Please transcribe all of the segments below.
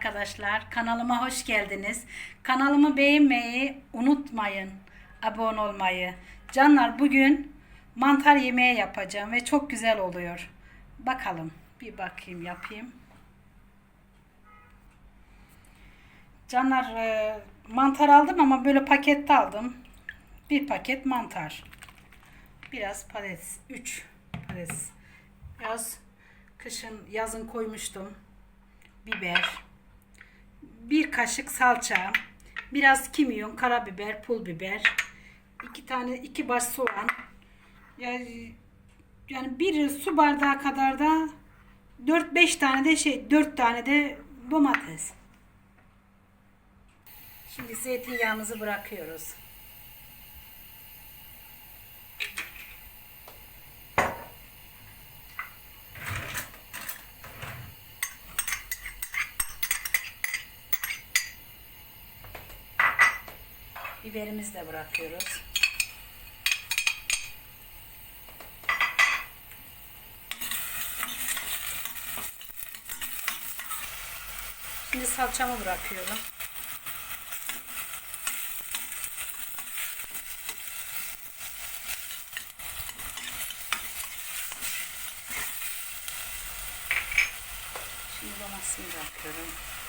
arkadaşlar. Kanalıma hoş geldiniz. Kanalımı beğenmeyi unutmayın. Abone olmayı. Canlar bugün mantar yemeği yapacağım ve çok güzel oluyor. Bakalım. Bir bakayım yapayım. Canlar e, mantar aldım ama böyle pakette aldım. Bir paket mantar. Biraz patates. 3 patates. Biraz kışın yazın koymuştum. Biber. Bir kaşık salça. Biraz kimyon, karabiber, pul biber. iki tane iki baş soğan. Yani yani bir su bardağı kadar da 4-5 tane de şey 4 tane de domates. Şimdi zeytinyağımızı bırakıyoruz. Biberimizi de bırakıyoruz. Şimdi salçamı bırakıyorum. Şimdi domatesini bırakıyorum.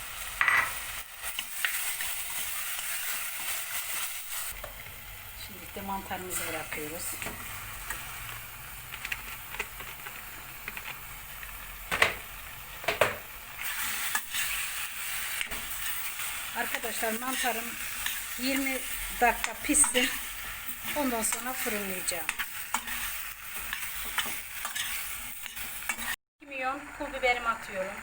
De mantarımızı bırakıyoruz. Arkadaşlar mantarım 20 dakika pişsin. Ondan sonra fırınlayacağım. Kimyon, pul biberimi atıyorum.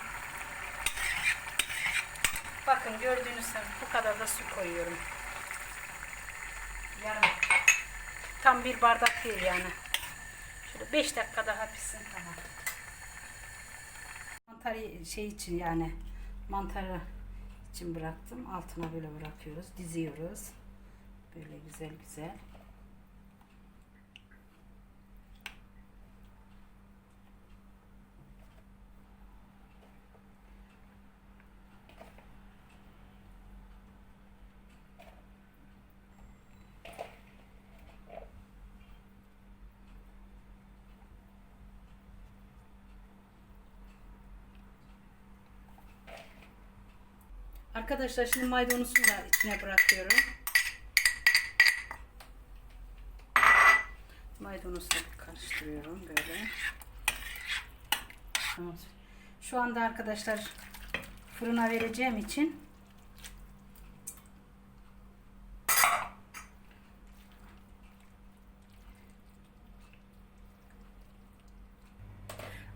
Bakın gördüğünüz gibi bu kadar da su koyuyorum. Yarım. Tam bir bardak değil yani. Şöyle 5 dakika daha pişsin tamam. Mantarı şey için yani mantarı için bıraktım. Altına böyle bırakıyoruz. Diziyoruz. Böyle güzel güzel. Arkadaşlar şimdi maydanozunu da içine bırakıyorum. Maydanozu da karıştırıyorum böyle. Şu anda arkadaşlar fırına vereceğim için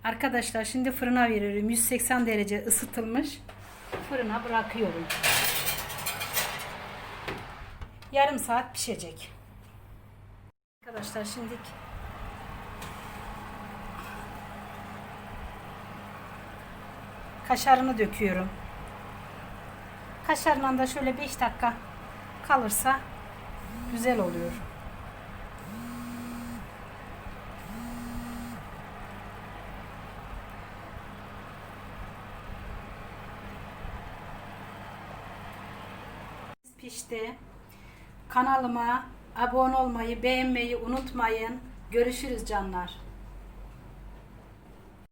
Arkadaşlar şimdi fırına veriyorum. 180 derece ısıtılmış. Fırına bırakıyorum. Yarım saat pişecek. Arkadaşlar şimdi kaşarını döküyorum. Kaşarla da şöyle 5 dakika kalırsa güzel oluyor. Pişti. Kanalıma abone olmayı, beğenmeyi unutmayın. Görüşürüz canlar.